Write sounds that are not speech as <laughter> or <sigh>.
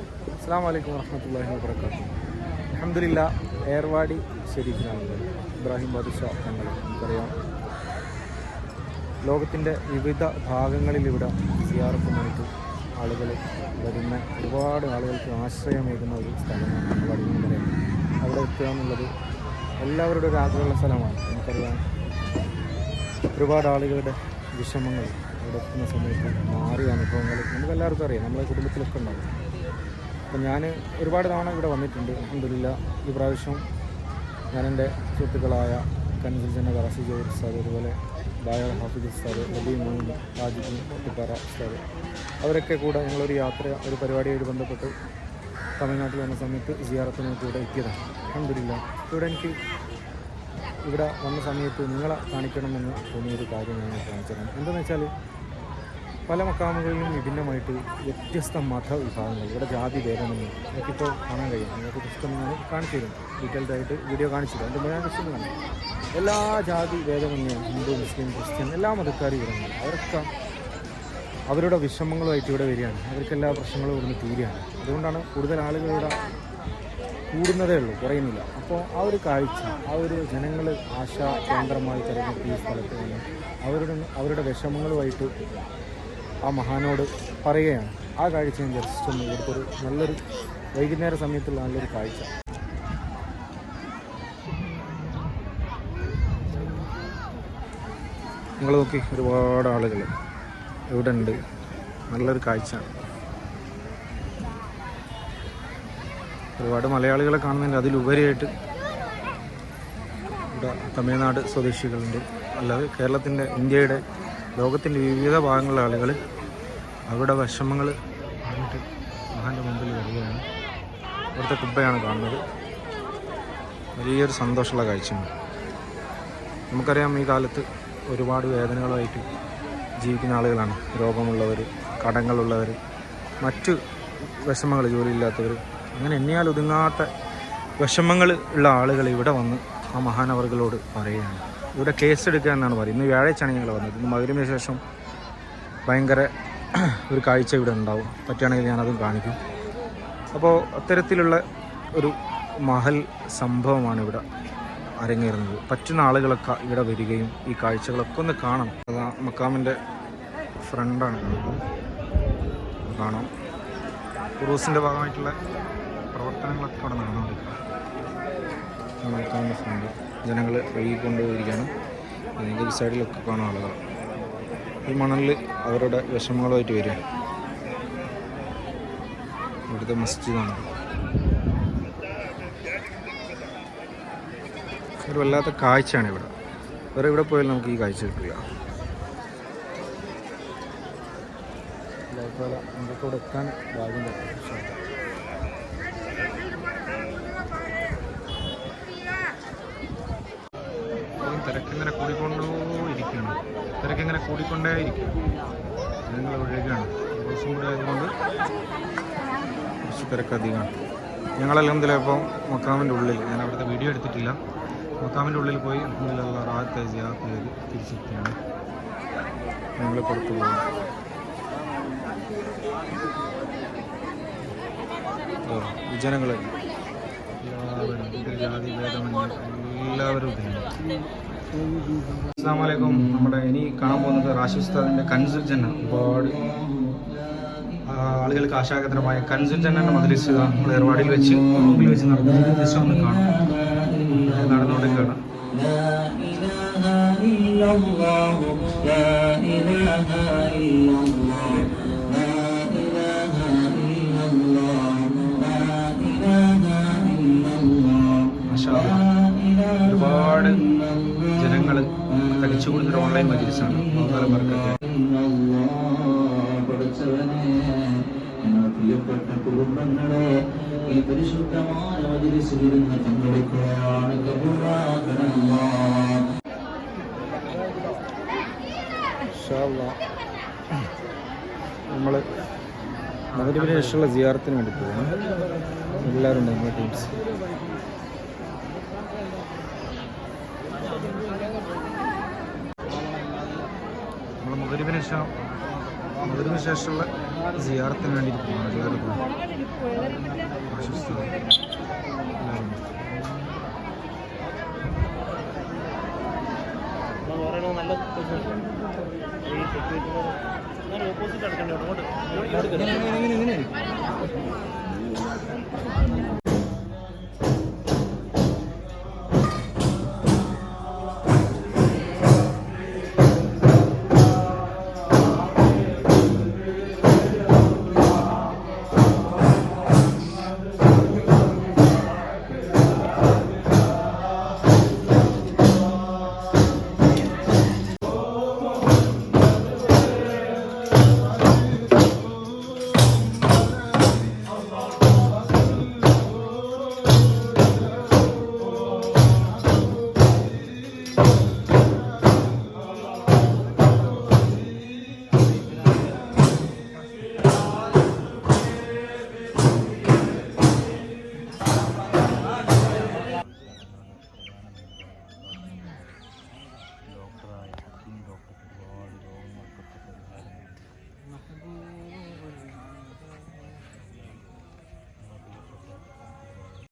അസ്സാം വലൈക്കും വർഹമത്തല്ലാഹി വാബർക്കാത്തു അലഹമില്ല ഏർവാടി ഷെരീഫിനാണ് ഇബ്രാഹിം ബാദുഷാ തങ്ങൾ. നമുക്കറിയാം. ലോകത്തിന്റെ വിവിധ ഭാഗങ്ങളിൽ ഇവിടെ സിയാറത്തുമായിട്ട് ആളുകൾ വരുന്ന ഒരുപാട് ആളുകൾക്ക് ആശ്രയമേകുന്ന ഒരു സ്ഥലമാണ് ഏർവാടി പറയുന്നത് അവിടെ എത്തുക എന്നുള്ളത് എല്ലാവരുടെ ഒരു ആഗ്രഹമുള്ള സ്ഥലമാണ്. നമുക്കറിയാം ഒരുപാട് ആളുകളുടെ വിഷമങ്ങൾ അവിടെ എത്തുന്ന സമയത്ത് മാറിയ അനുഭവങ്ങൾ നമുക്കെല്ലാവർക്കും അറിയാം. നമ്മളെ കുടുംബത്തിലൊക്കെ ഉണ്ടാവും. അപ്പം ഞാൻ ഒരുപാട് തവണ ഇവിടെ വന്നിട്ടുണ്ട് അഹമ്മദില്ല ഈ പ്രാവശ്യം ഞാൻ എന്റെ സുഹൃത്തുക്കളായ കൻസുൽ ജന ജോർ ഉസ്താദ് അതുപോലെ ബായർ ഹാഫിദ് ഉസ്താദ് നബി മുഹമ്മദ് ഹാജിബ് കുട്ടിപ്പാറ ഉസ്താദ് അവരൊക്കെ കൂടെ ഞങ്ങളൊരു യാത്ര ഒരു പരിപാടിയായിട്ട് ബന്ധപ്പെട്ട് തമിഴ്നാട്ടിൽ വന്ന സമയത്ത് സിയാറത്തിനായിട്ട് ഇവിടെ എത്തിയതാണ്. അഹമ്മദില്ല ഇവിടെ എനിക്ക് ഇവിടെ വന്ന സമയത്ത് നിങ്ങളെ കാണിക്കണമെന്ന് തോന്നിയൊരു കാര്യം ഞാൻ കാണിച്ചു തരാം എന്താണെന്ന് വെച്ചാൽ പല മക്കാമുകളിലും വിഭിന്നമായിട്ട് വ്യത്യസ്ത മതവിഭാഗങ്ങൾ ഇവിടെ ജാതി ഭേദമെന്ന് എനിക്കിപ്പോൾ കാണാൻ കഴിയും. നിങ്ങൾക്ക് പുസ്തകം ഞാൻ കാണിച്ചു തരും. ഡീറ്റെയിൽഡ് ആയിട്ട് വീഡിയോ കാണിച്ചു തരും. എന്റെ ഞാൻ പുസ്തകം എല്ലാ ജാതി ഭേദമന്യും ഹിന്ദു മുസ്ലിം ക്രിസ്ത്യൻ എല്ലാ മതക്കാരും ഇവിടെ അവരൊക്കെ അവരുടെ വിഷമങ്ങളുമായിട്ട് ഇവിടെ വരികയാണ്. അവർക്ക് എല്ലാ പ്രശ്നങ്ങളും ഇവിടുന്ന് തീരുകയാണ്. അതുകൊണ്ടാണ് കൂടുതൽ ആളുകൾ ഇവിടെ കൂടുന്നതേ ഉള്ളൂ കുറയുന്നില്ല. അപ്പോൾ ആ ഒരു കാഴ്ച ആ ഒരു ജനങ്ങൾ ആശാ കേന്ദ്രമായി തിരഞ്ഞെടുത്ത ഈ സ്ഥലത്ത് നിന്ന് അവരുടെ അവരുടെ വിഷമങ്ങളുമായിട്ട് ആ മഹാനോട് പറയുകയാണ്. ആ കാഴ്ച ഞാൻ ഒന്ന് ഇവിടുത്തെ നല്ലൊരു വൈകുന്നേര സമയത്തുള്ള നല്ലൊരു കാഴ്ച. നിങ്ങൾ നോക്കി ഒരുപാട് ആളുകൾ ഇവിടെ ഉണ്ട് നല്ലൊരു കാഴ്ച. ഒരുപാട് മലയാളികളെ കാണുന്നതിന്റെ അതിലുപരിയായിട്ട് ഇവിടെ തമിഴ്നാട് സ്വദേശികളുണ്ട്. അല്ലാതെ കേരളത്തിന്റെ ഇന്ത്യയുടെ ലോകത്തിന്റെ വിവിധ ഭാഗങ്ങളിലെ ആളുകൾ അവരുടെ വിഷമങ്ങൾ പറഞ്ഞിട്ട് മഹാന്റെ മുമ്പിൽ വരികയാണ്. ഇവിടുത്തെ കുബ്ബയാണ് കാണുന്നത്. വലിയൊരു സന്തോഷമുള്ള കാഴ്ചയാണ്. നമുക്കറിയാം ഈ കാലത്ത് ഒരുപാട് വേദനകളുമായിട്ട് ജീവിക്കുന്ന ആളുകളാണ്. രോഗമുള്ളവർ കടങ്ങളുള്ളവർ മറ്റ് വിഷമങ്ങൾ ജോലിയില്ലാത്തവർ അങ്ങനെ എണ്ണിയാൽ ഒതുങ്ങാത്ത വിഷമങ്ങൾ ഉള്ള ആളുകൾ ഇവിടെ വന്ന് ആ മഹാനവറുകളോട് പറയുകയാണ്. ഇവിടെ കേസ് എടുക്കുക എന്നാണ് പറയുന്നത്. ഇന്ന് വ്യാഴാഴ്ചയാണ് ഞങ്ങൾ വന്നത്. ഇന്ന് മകരമിന് ശേഷം ഭയങ്കര <clears throat> ഒരു കാഴ്ച ഇവിടെ ഉണ്ടാവും. പറ്റുകയാണെങ്കിൽ ഞാനതും കാണിക്കും. അപ്പോൾ അത്തരത്തിലുള്ള ഒരു മഹൽ സംഭവമാണ് ഇവിടെ അരങ്ങേറുന്നത്. പറ്റുന്ന ആളുകളൊക്കെ ഇവിടെ വരികയും ഈ കാഴ്ചകളൊക്കെ ഒന്ന് കാണണം. അതാ മക്കാമിന്റെ ഫ്രണ്ടാണ് കാണാം. ഉറൂസിന്റെ ഭാഗമായിട്ടുള്ള പ്രവർത്തനങ്ങളൊക്കെ അവിടെ നടന്നുകൊണ്ടിരിക്കുക മക്കാമിന്റെ ഫ്രണ്ട് ജനങ്ങൾ വൈകിക്കൊണ്ടുപോയിരിക്കുകയാണ് അതിന്റെ ഒരു സൈഡിലൊക്കെ കാണാൻ ആളുകൾ ഈ മണലിൽ അവരുടെ വിഷമങ്ങളുമായിട്ട് വരികയാണ് ഇവിടുത്തെ മസ്ജിദാണ്. ഒരു വല്ലാത്ത കാഴ്ചയാണ് ഇവിടെ. വേറെ ഇവിടെ പോയാലും നമുക്ക് ഈ കാഴ്ച കിട്ടില്ല. നമുക്ക് ഇവിടെ എത്താൻ ഭാഗ്യം തിരക്കിങ്ങനെ കൂടിക്കൊണ്ടേയിരിക്കുകയാണ് തിരക്കിങ്ങനെ കൂടിക്കൊണ്ടേ ഇരിക്കും ജനങ്ങൾ ഒഴുകാണ് ദിവസം കൂടി ആയതുകൊണ്ട് കുറച്ച് തിരക്കധികമാണ് ഞങ്ങളെല്ലാം ഇപ്പോൾ മക്കാമിന്റെ ഉള്ളിൽ ഞാൻ അവിടുത്തെ വീഡിയോ എടുത്തിട്ടില്ല. മക്കാമിന്റെ ഉള്ളിൽ പോയി അൽഹംദുലില്ലാ റാത്ത് ജിയാത്ത് ചെയ്ത് തിരിച്ചെത്തിയാണ്. ഞങ്ങൾ പുറത്തു പോകും ജനങ്ങളെ. എല്ലാവരും ജാതി ഭേദമന്യേ എല്ലാവരും ഇതിലുണ്ട് അസ്സാമലൈക്കും നമ്മുടെ ഇനി കാണാൻ പോകുന്നത് റാഷിദ് ഉസ്താദിന്റെ കൻസുൽ ജന്ന. ഒരുപാട് ആളുകൾക്ക് ആശാകരമായ കൻസുൽ ജന്നന്റെ മദ്രസ് നമ്മുടെ ഏർവാടിയിൽ വെച്ച് മുമ്പിൽ വെച്ച് നടന്നു കാണാം ഒന്ന് കാണാം. ഒരുപാട് ജനങ്ങൾ തടിച്ചു കൊടുത്തൊരു ഓൺലൈൻ ഞങ്ങൾ പ്രിയപ്പെട്ട കുടുംബങ്ങളെ ഈ പരിശുദ്ധമായ പങ്കെടുക്കുകയാണ്. നമ്മൾ മകരവിന് ശേഷമുള്ള സിയാറത്തിന് വേണ്ടി പോകുന്നു എല്ലാവരും ഉണ്ട് നമ്മുടെ ടീംസ്. നമ്മൾ മകരവിന് ശേഷം മകരവിന് ശേഷമുള്ള സിയാറത്തിന് വേണ്ടിയിട്ട് പോകണം എല്ലാവരും പ്രശസ്തമാണ് നല്ല ഓപ്പോസിറ്റ് അടക്കണ്ടേ അങ്ങോട്ട്